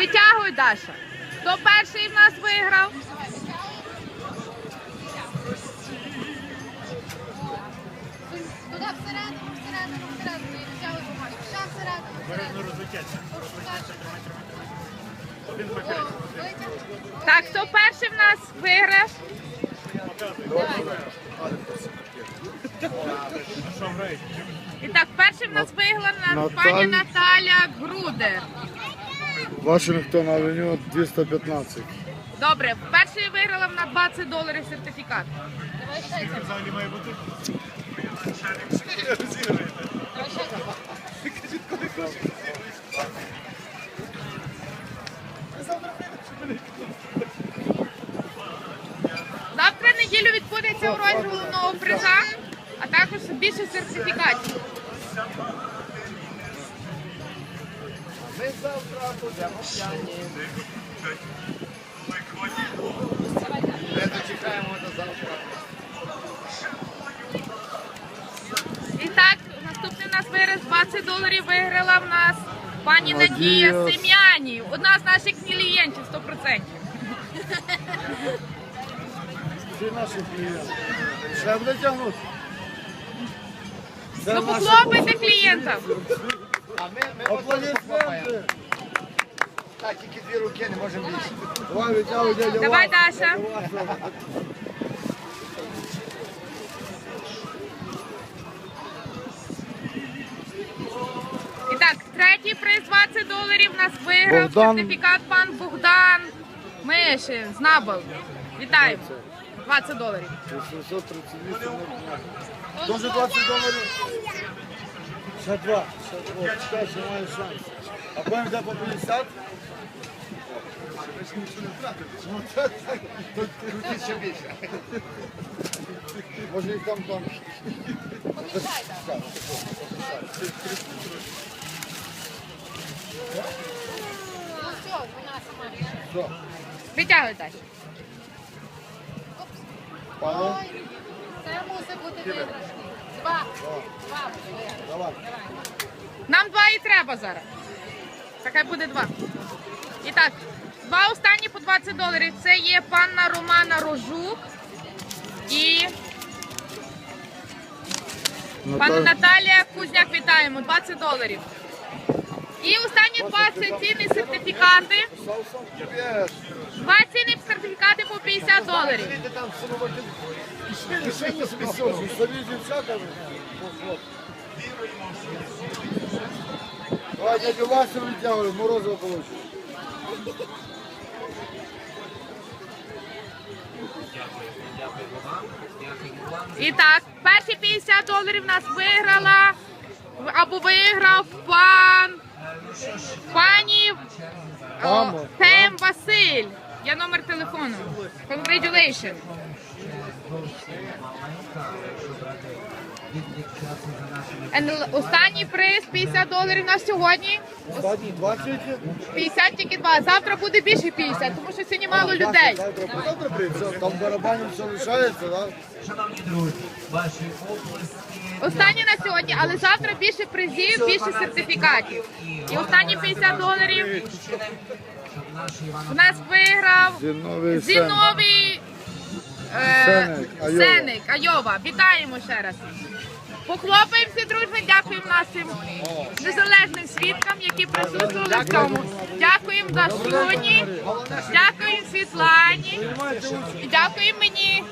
Витягуй, Даша. Хто перший в нас виграв? Туди всередину, всередину, всередину. І взяли бумажку. Ще всередину, всередину. Розвитяться. Розвитяться, тримай, тримай, тримай. Один папірець. Так, хто перший в нас виграв? І так, перший в нас виграла пані Наталя Грудер. Вашингтон Авеню 215. Добре, перший виграла на 20 доларів сертифікат. Завтра неділю відбудеться урок головного приза, а також більше сертифікатів. І так, наступний у нас вираз 20 доларів виграла в нас пані Надія. Сем'янів. Одна з наших клієнтів 100%. Всі наші клієнти. Ще буде тягнути. Ну похлопайте клієнтам. Аплодисменти. Так, тільки дві руки, не можемо більше. Давай, витягуй, дядя Давай. Даша. І так, третій приз 20 доларів нас виграв Богдан. сертифікат пан Богдан Мишин з Набол. Вітаємо. 20 доларів. 838 Дуже 20 доларів. Ще два. Ще два. Чекай, ще має шанс. А потім йде по 50. Ну, так. Руки ще більше. Може і там там. Ну все, 12. Все. Витягуй далі. Пане, це мусить бути виграшний. Два. Два буде виграшний. давай. Нам два і треба зараз. Така буде два. І так, два останні по 20 доларів. Це є панна Романа Рожук і пана Наталія Кузняк. Вітаємо. 20 доларів. І останні два це цінні сертифікати. Два цінні сертифікати по 50 доларів. Давай, дядю Васю витягуй, морозиво получиш. І так, перші 50 доларів нас виграла або виграв пан пані. Пем Василь. Я номер телефону. Congratulations. And останній приз 50 доларів на сьогодні. Останні 20. 50 тільки два. Завтра буде більше 50, тому що сьогодні мало людей. Завтра завтра прийде. Там в все лишається, так? Шановні друзі, ваші оплески. Останні на сьогодні, але завтра більше призів, більше сертифікатів. І останні 50 доларів у нас виграв Зіновий Сеник, Айова. Сеник, Айова. Вітаємо ще раз. Похлопаємося, дружно, дякуємо нашим незалежним свідкам, які присутствували в цьому. Дякуємо Дашуні, дякуємо Світлані і дякуємо мені.